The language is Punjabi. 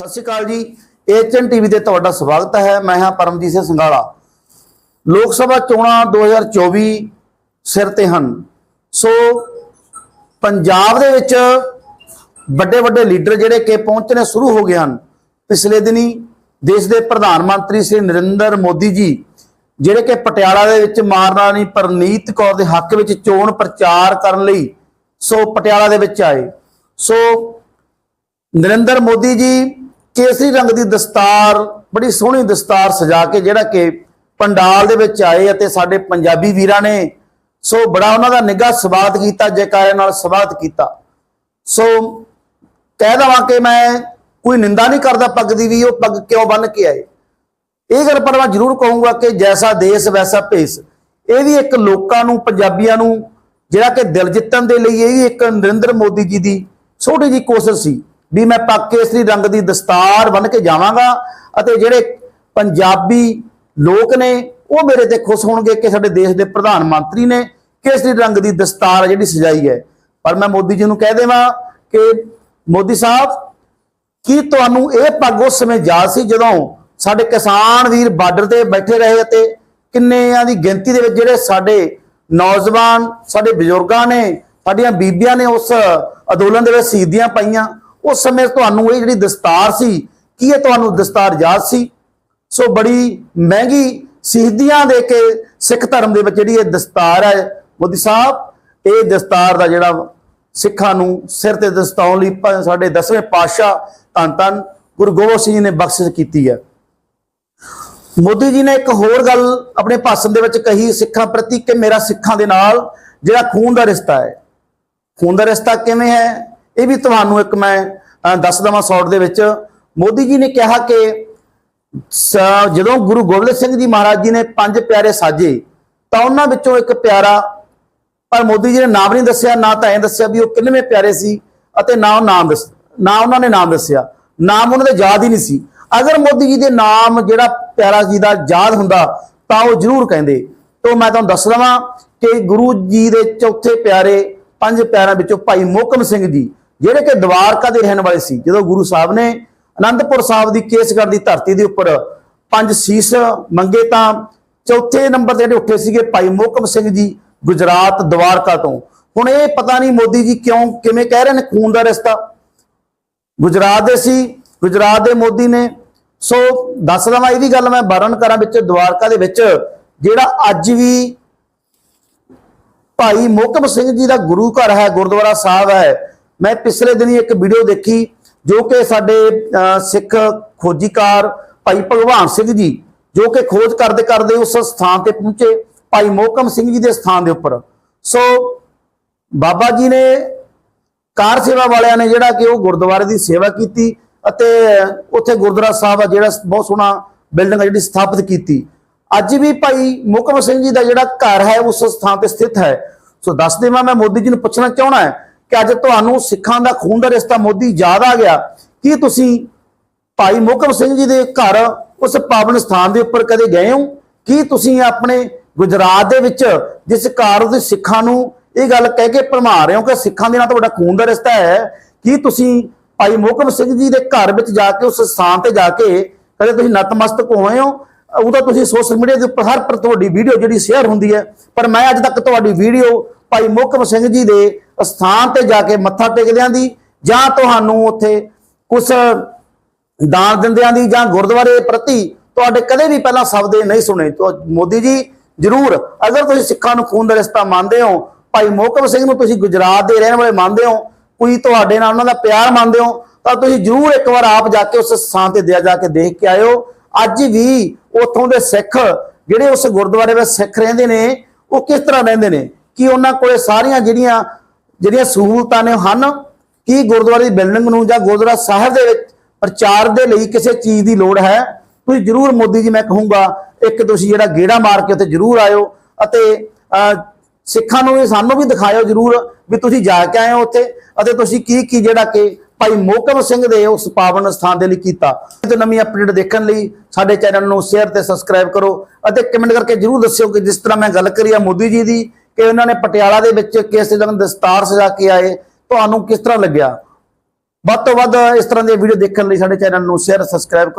ਸਤਿ ਸ਼੍ਰੀ ਅਕਾਲ ਜੀ। ਏਚਐਨ ਟੀਵੀ ਤੇ ਤੁਹਾਡਾ ਸਵਾਗਤ ਹੈ। ਮੈਂ ਹਾਂ ਪਰਮਜੀਤ ਸਿੰਘ ਸੰਘਾਲਾ। ਲੋਕ ਸਭਾ ਚੋਣਾਂ 2024 ਸਿਰ ਤੇ ਹਨ। ਸੋ ਪੰਜਾਬ ਦੇ ਵਿੱਚ ਵੱਡੇ ਵੱਡੇ ਲੀਡਰ ਜਿਹੜੇ ਕਿ ਪਹੁੰਚਣੇ ਸ਼ੁਰੂ ਹੋ ਗਏ ਹਨ। ਪਿਛਲੇ ਦਿਨੀ ਦੇਸ਼ ਦੇ ਪ੍ਰਧਾਨ ਮੰਤਰੀ ਸ੍ਰੀ ਨਰਿੰਦਰ ਮੋਦੀ ਜੀ, ਜਿਹੜੇ ਕਿ ਪਟਿਆਲਾ ਦੇ ਵਿੱਚ ਮਹਾਰਾਣੀ ਪਰਨੀਤ ਕੌਰ ਦੇ ਹੱਕ ਵਿੱਚ ਚੋਣ ਪ੍ਰਚਾਰ ਕਰਨ ਲਈ ਸੋ ਪਟਿਆਲਾ ਦੇ ਵਿੱਚ ਆਏ। ਸੋ ਨਰਿੰਦਰ ਮੋਦੀ ਜੀ ਕੇਸਰੀ ਰੰਗ ਦੀ ਦਸਤਾਰ, ਬੜੀ ਸੋਹਣੀ ਦਸਤਾਰ ਸਜਾ ਕੇ ਜਿਹੜਾ ਕਿ ਪੰਡਾਲ ਦੇ ਵਿੱਚ ਆਏ ਅਤੇ ਸਾਡੇ ਪੰਜਾਬੀ ਵੀਰਾਂ ਨੇ ਸੋ ਬੜਾ ਉਹਨਾਂ ਦਾ ਨਿੱਘਾ ਸਵਾਗਤ ਕੀਤਾ, ਜੈਕਾਰੇ ਨਾਲ ਸਵਾਗਤ ਕੀਤਾ। ਸੋ ਕਹਿ ਦਵਾਂ ਕਿ ਮੈਂ ਕੋਈ ਨਿੰਦਾ ਨਹੀਂ ਕਰਦਾ ਪੱਗ ਦੀ ਵੀ, ਉਹ ਪੱਗ ਕਿਉਂ ਬੰਨ ਕੇ ਆਏ? ਇਹ ਗੱਲ ਪਰ ਮੈਂ ਜ਼ਰੂਰ ਕਹੂੰਗਾ ਕਿ ਜੈਸਾ ਦੇਸ਼, ਵੈਸਾ ਭੇਸ। ਇਹ ਵੀ ਇੱਕ ਲੋਕਾਂ ਨੂੰ, ਪੰਜਾਬੀਆਂ ਨੂੰ, ਜਿਹੜਾ ਕਿ ਦਿਲ ਜਿੱਤਣ ਦੇ ਲਈ ਇਹ ਵੀ ਇੱਕ ਨਰਿੰਦਰ ਮੋਦੀ ਜੀ ਦੀ ਛੋਟੀ ਜੀ ਕੋਸ਼ਿਸ਼ ਸੀ। ਵੀ ਮੈਂ ਪੱਗ ਕੇਸਰੀ ਰੰਗ ਦੀ ਦਸਤਾਰ ਬੰਨ ਕੇ ਜਾਵਾਂਗਾ ਅਤੇ ਜਿਹੜੇ ਪੰਜਾਬੀ ਲੋਕ ਨੇ, ਉਹ ਮੇਰੇ ਤੇ ਖੁਸ਼ ਹੋਣਗੇ ਕਿ ਸਾਡੇ ਦੇਸ਼ ਦੇ ਪ੍ਰਧਾਨ ਮੰਤਰੀ ਨੇ ਕੇਸਰੀ ਰੰਗ ਦੀ ਦਸਤਾਰ ਜਿਹੜੀ ਸਜਾਈ ਹੈ। ਪਰ ਮੈਂ ਮੋਦੀ ਜੀ ਨੂੰ ਕਹਿ ਦੇਵਾਂ ਕਿ ਮੋਦੀ ਸਾਹਿਬ, ਕੀ ਤੁਹਾਨੂੰ ਇਹ ਪੱਗ ਉਸ ਸਮੇਂ ਯਾਦ ਸੀ ਜਦੋਂ ਸਾਡੇ ਕਿਸਾਨ ਵੀਰ ਬਾਰਡਰ ਤੇ ਬੈਠੇ ਰਹੇ ਅਤੇ ਕਿੰਨਿਆਂ ਦੀ ਗਿਣਤੀ ਦੇ ਵਿੱਚ ਜਿਹੜੇ ਸਾਡੇ ਨੌਜਵਾਨ, ਸਾਡੇ ਬਜ਼ੁਰਗਾਂ ਨੇ, ਸਾਡੀਆਂ ਬੀਬੀਆਂ ਨੇ ਉਸ ਅੰਦੋਲਨ ਦੇ ਵਿੱਚ ਸ਼ਹੀਦੀਆਂ ਪਾਈਆਂ? ਉਸ ਸਮੇਂ ਤੁਹਾਨੂੰ ਇਹ ਜਿਹੜੀ ਦਸਤਾਰ ਸੀ, ਕੀ ਇਹ ਤੁਹਾਨੂੰ ਦਸਤਾਰ ਯਾਦ ਸੀ? ਸੋ ਬੜੀ ਮਹਿੰਗੀ ਸ਼ਹੀਦੀਆਂ ਦੇ ਕੇ ਸਿੱਖ ਧਰਮ ਦੇ ਵਿੱਚ ਜਿਹੜੀ ਇਹ ਦਸਤਾਰ ਹੈ, ਮੋਦੀ ਸਾਹਿਬ, ਇਹ ਦਸਤਾਰ ਦਾ ਜਿਹੜਾ ਸਿੱਖਾਂ ਨੂੰ ਸਿਰ ਤੇ ਦਸਤਾਉਣ ਲਈ ਸਾਡੇ ਦਸਵੇਂ ਪਾਤਸ਼ਾਹ ਧੰਨ ਧੰਨ ਗੁਰੂ ਗੋਬਿੰਦ ਸਿੰਘ ਜੀ ਨੇ ਬਖਸ਼ਿਸ਼ ਕੀਤੀ ਹੈ। ਮੋਦੀ ਜੀ ਨੇ ਇੱਕ ਹੋਰ ਗੱਲ ਆਪਣੇ ਭਾਸ਼ਣ ਦੇ ਵਿੱਚ ਕਹੀ, ਸਿੱਖਾਂ ਪ੍ਰਤੀ ਕਿ ਮੇਰਾ ਸਿੱਖਾਂ ਦੇ ਨਾਲ ਜਿਹੜਾ ਖੂਨ ਦਾ ਰਿਸ਼ਤਾ ਹੈ। ਖੂਨ ਦਾ ਰਿਸ਼ਤਾ ਕਿਵੇਂ ਹੈ? ਇਹ ਵੀ ਤੁਹਾਨੂੰ ਇੱਕ ਮੈਂ ਦੱਸ ਦਵਾਂ ਸ਼ਾਰਟ ਦੇ ਵਿੱਚ। ਮੋਦੀ ਜੀ ਨੇ ਕਿਹਾ ਕਿ ਜਦੋਂ ਗੁਰੂ ਗੋਬਿੰਦ ਸਿੰਘ ਜੀ ਮਹਾਰਾਜ ਜੀ ਨੇ ਪੰਜ ਪਿਆਰੇ ਸਾਜੇ, ਤਾਂ ਉਹਨਾਂ ਵਿੱਚੋਂ ਇੱਕ ਪਿਆਰਾ, ਪਰ ਮੋਦੀ ਜੀ ਨੇ ਨਾਮ ਨਹੀਂ ਦੱਸਿਆ, ਨਾ ਤਾਂ ਇਹ ਦੱਸਿਆ ਵੀ ਉਹ ਕਿੰਨਵੇਂ ਪਿਆਰੇ ਸੀ, ਅਤੇ ਨਾ ਉਹ ਨਾਮ ਦੱਸ, ਨਾ ਉਹਨਾਂ ਨੇ ਨਾਮ ਦੱਸਿਆ। ਨਾਮ ਉਹਨਾਂ ਦੇ ਯਾਦ ਹੀ ਨਹੀਂ ਸੀ। ਅਗਰ ਮੋਦੀ ਜੀ ਦੇ ਨਾਮ ਜਿਹੜਾ ਪਿਆਰਾ ਜੀ ਦਾ ਯਾਦ ਹੁੰਦਾ, ਤਾਂ ਉਹ ਜ਼ਰੂਰ ਕਹਿੰਦੇ। ਤੋਂ ਮੈਂ ਤੁਹਾਨੂੰ ਦੱਸ ਦਵਾਂ ਕਿ ਗੁਰੂ ਜੀ ਦੇ ਚੌਥੇ ਪਿਆਰੇ, ਪੰਜ ਪਿਆਰਿਆਂ ਵਿੱਚੋਂ ਭਾਈ ਮੋਕਮ ਸਿੰਘ ਜੀ ਜਿਹੜੇ ਕਿ ਦਵਾਰਕਾ ਦੇ ਰਹਿਣ ਵਾਲੇ ਸੀ, ਜਦੋਂ ਗੁਰੂ ਸਾਹਿਬ ਨੇ ਅਨੰਦਪੁਰ ਸਾਹਿਬ ਦੀ ਕੇਸਗੜ੍ਹ ਦੀ ਧਰਤੀ ਦੇ ਉੱਪਰ ਪੰਜ ਸੀਸ ਮੰਗੇ ਤਾਂ ਚੌਥੇ ਨੰਬਰ ਤੇ ਜਿਹੜੇ ਉੱਠੇ ਸੀਗੇ ਭਾਈ ਮੋਹਕਮ ਸਿੰਘ ਜੀ ਗੁਜਰਾਤ ਦਵਾਰਕਾ ਤੋਂ। ਹੁਣ ਇਹ ਪਤਾ ਨਹੀਂ ਮੋਦੀ ਜੀ ਕਿਉਂ, ਕਿਵੇਂ ਕਹਿ ਰਹੇ ਨੇ, ਖੂਨ ਦਾ ਰਿਸ਼ਤਾ। ਗੁਜਰਾਤ ਦੇ ਸੀ, ਗੁਜਰਾਤ ਦੇ ਮੋਦੀ ਨੇ। ਸੋ ਦੱਸ ਦਵਾਂ, ਇਹ ਵੀ ਗੱਲ ਮੈਂ ਵਰਣਨ ਕਰਾਂ ਵਿੱਚ, ਦਵਾਰਕਾ ਦੇ ਵਿੱਚ ਜਿਹੜਾ ਅੱਜ ਵੀ ਭਾਈ ਮੋਹਕਮ ਸਿੰਘ ਜੀ ਦਾ ਗੁਰੂ ਘਰ ਹੈ, ਗੁਰਦੁਆਰਾ ਸਾਹਿਬ ਹੈ ਮੈਂ ਪਿਛਲੇ ਦਿਨੀ ਇੱਕ ਵੀਡੀਓ ਦੇਖੀ ਜੋ ਕਿ ਸਾਡੇ ਅਹ, ਸਿੱਖ ਖੋਜੀਕਾਰ ਭਾਈ ਭਗਵਾਨ ਸਿੰਘ ਜੀ ਜੋ ਕਿ ਖੋਜ ਕਰਦੇ ਕਰਦੇ ਉਸ ਸਥਾਨ ਤੇ ਪਹੁੰਚੇ ਭਾਈ ਮੋਹਕਮ ਸਿੰਘ ਜੀ ਦੇ ਸਥਾਨ ਦੇ ਉੱਪਰ। ਸੋ ਬਾਬਾ ਜੀ ਨੇ ਕਾਰ ਸੇਵਾ ਵਾਲਿਆਂ ਨੇ ਜਿਹੜਾ ਕਿ ਉਹ ਗੁਰਦੁਆਰੇ ਦੀ ਸੇਵਾ ਕੀਤੀ ਅਤੇ ਉੱਥੇ ਗੁਰਦੁਆਰਾ ਸਾਹਿਬ ਆ ਜਿਹੜਾ ਬਹੁਤ ਸੋਹਣਾ ਬਿਲਡਿੰਗ ਆ ਜਿਹੜੀ ਸਥਾਪਿਤ ਕੀਤੀ। ਅੱਜ ਵੀ ਭਾਈ ਮੋਹਕਮ ਸਿੰਘ ਜੀ ਦਾ ਜਿਹੜਾ ਘਰ ਹੈ ਉਸ ਸਥਾਨ ਤੇ ਸਥਿਤ ਹੈ। ਸੋ ਦੱਸ ਦੇਵਾਂ ਮੈਂ ਮੋਦੀ ਜੀ ਨੂੰ ਪੁੱਛਣਾ ਚਾਹਣਾ ਹੈ ਕਿ ਅੱਜ ਤੁਹਾਨੂੰ ਸਿੱਖਾਂ ਦਾ ਖੂਨ ਦਾ ਰਿਸ਼ਤਾ ਮੋਦੀ ਯਾਦ ਆ ਗਿਆ, ਕੀ ਤੁਸੀਂ ਭਾਈ ਮੁਕਮ ਸਿੰਘ ਜੀ ਦੇ ਘਰ ਉਸ ਪਾਵਨ ਸਥਾਨ ਦੇ ਉੱਪਰ ਕਦੇ ਗਏ ਹੋ? ਕੀ ਤੁਸੀਂ ਆਪਣੇ ਗੁਜਰਾਤ ਦੇ ਵਿੱਚ ਜਿਸ ਘਰ ਦੇ ਸਿੱਖਾਂ ਨੂੰ ਇਹ ਗੱਲ ਕਹਿ ਕੇ ਭਰਮਾ ਰਹੇ ਹੋ ਕਿ ਸਿੱਖਾਂ ਦੇ ਨਾਲ ਤੁਹਾਡਾ ਖੂਨ ਦਾ ਰਿਸ਼ਤਾ ਹੈ? ਕੀ ਤੁਸੀਂ ਭਾਈ ਮੁਕਮ ਸਿੰਘ ਜੀ ਦੇ ਘਰ ਵਿੱਚ ਜਾ ਕੇ ਉਸ ਸਥਾਨ ਤੇ ਜਾ ਕੇ ਕਦੇ ਤੁਸੀਂ ਨਤਮਸਤਕ ਹੋਏ ਹੋ? ਉਹਦਾ ਤੁਸੀਂ ਸੋਸ਼ਲ ਮੀਡੀਆ ਦੇ ਉੱਪਰ ਹਰ ਪਰ ਤੁਹਾਡੀ ਵੀਡੀਓ ਜਿਹੜੀ ਸ਼ੇਅਰ ਹੁੰਦੀ ਹੈ, ਪਰ ਮੈਂ ਅੱਜ ਤੱਕ ਤੁਹਾਡੀ ਵੀਡੀਓ ਭਾਈ ਮੁਕਮ ਸਿੰਘ ਜੀ ਦੇ ਸਥਾਨ ਤੇ ਜਾ ਕੇ ਮੱਥਾ ਟੇਕਦਿਆਂ ਦੀ ਜਾਂ ਤੁਹਾਨੂੰ ਉੱਥੇ ਕੁਝ ਦਾਨ ਦਿੰਦਿਆਂ ਦੀ ਜਾਂ ਗੁਰਦੁਆਰੇ ਪ੍ਰਤੀ ਤੁਹਾਡੇ ਕਦੇ ਵੀ ਪਹਿਲਾਂ ਸ਼ਬਦ ਨਹੀਂ ਸੁਣੇ। ਤਾਂ ਮੋਦੀ ਜੀ, ਜਰੂਰ, ਅਗਰ ਤੁਸੀਂ ਸਿੱਖਾਂ ਨੂੰ ਖੂਨ ਦਾ ਰਿਸ਼ਤਾ ਮੰਨਦੇ ਹੋ, ਭਾਈ ਮੋਹਕਮ ਸਿੰਘ ਨੂੰ ਤੁਸੀਂ ਗੁਜਰਾਤ ਦੇ ਰਹਿਣ ਵਾਲੇ ਮੰਨਦੇ ਹੋ, ਕੋਈ ਤੁਹਾਡੇ ਨਾਲ ਉਹਨਾਂ ਦਾ ਪਿਆਰ ਮੰਨਦੇ ਹੋ, ਤਾਂ ਤੁਸੀਂ ਜਰੂਰ ਇੱਕ ਵਾਰ ਆਪ ਜਾ ਕੇ ਉਸ ਸਥਾਨ ਤੇ ਦਿਆ ਜਾ ਕੇ ਦੇਖ ਕੇ ਆਇਓ। ਅੱਜ ਵੀ ਉੱਥੋਂ ਦੇ ਸਿੱਖ ਜਿਹੜੇ ਉਸ ਗੁਰਦੁਆਰੇ ਵਿੱਚ ਸਿੱਖ ਰਹਿੰਦੇ ਨੇ, ਉਹ ਕਿਸ ਤਰ੍ਹਾਂ ਰਹਿੰਦੇ ਨੇ? ਕਿ ਉਹਨਾਂ ਕੋਲੇ ਸਾਰੀਆਂ ਜਿਹੜੀਆਂ ਜਿਹੜੀਆਂ ਸਹੂਲਤਾਂ ਨੇ ਹਨ, ਕੀ ਗੁਰਦੁਆਰੇ ਦੀ ਬਿਲਡਿੰਗ ਨੂੰ ਜਾਂ ਗੁਰਦੁਆਰਾ ਸਾਹਿਬ ਦੇ ਵਿੱਚ ਪ੍ਰਚਾਰ ਦੇ ਲਈ ਕਿਸੇ ਚੀਜ਼ ਦੀ ਲੋੜ ਹੈ? ਤੁਸੀਂ ਜਰੂਰ ਮੋਦੀ ਜੀ, ਮੈਂ ਕਹੂੰਗਾ, ਇੱਕ ਤੁਸੀਂ ਜਿਹੜਾ ਗੇੜਾ ਮਾਰ ਕੇ ਉੱਥੇ ਜਰੂਰ ਆਇਓ ਅਤੇ ਸਿੱਖਾਂ ਨੂੰ ਵੀ, ਸਾਨੂੰ ਵੀ ਦਿਖਾਇਓ ਜਰੂਰ ਵੀ ਤੁਸੀਂ ਜਾ ਕੇ ਆਏ ਹੋ ਉੱਥੇ ਅਤੇ ਤੁਸੀਂ ਕੀ ਕੀ ਜਿਹੜਾ ਕਿ ਭਾਈ ਮੋਕਮ ਸਿੰਘ ਦੇ ਉਸ ਪਾਵਨ ਸਥਾਨ ਦੇ ਲਈ ਕੀਤਾ। ਤੇ ਨਵੀਂ ਅਪਡੇਟ ਦੇਖਣ ਲਈ ਸਾਡੇ ਚੈਨਲ ਨੂੰ ਸ਼ੇਅਰ ਤੇ ਸਬਸਕ੍ਰਾਈਬ ਕਰੋ ਅਤੇ ਕਮੈਂਟ ਕਰਕੇ ਜਰੂਰ ਦੱਸਿਓ ਕਿ ਜਿਸ ਤਰ੍ਹਾਂ ਮੈਂ ਗੱਲ ਕਰੀ ਆ ਮੋਦੀ ਜੀ ਦੀ ਕਿ ਉਹਨਾਂ ਨੇ ਪਟਿਆਲਾ ਦੇ ਵਿੱਚ ਕੇਸਰੀ ਰੰਗ ਦਸਤਾਰ ਸਜਾ ਕੇ ਆਏ। ਤੁਹਾਨੂੰ ਕਿਸ ਤਰ੍ਹਾਂ ਲੱਗਿਆ? ਵੱਧ ਤੋਂ ਵੱਧ ਇਸ ਤਰ੍ਹਾਂ ਦੀਆਂ ਵੀਡੀਓ ਦੇਖਣ ਲਈ ਸਾਡੇ ਚੈਨਲ ਨੂੰ ਸ਼ੇਅਰ ਸਬਸਕ੍ਰਾਈਬ ਕਰੋ।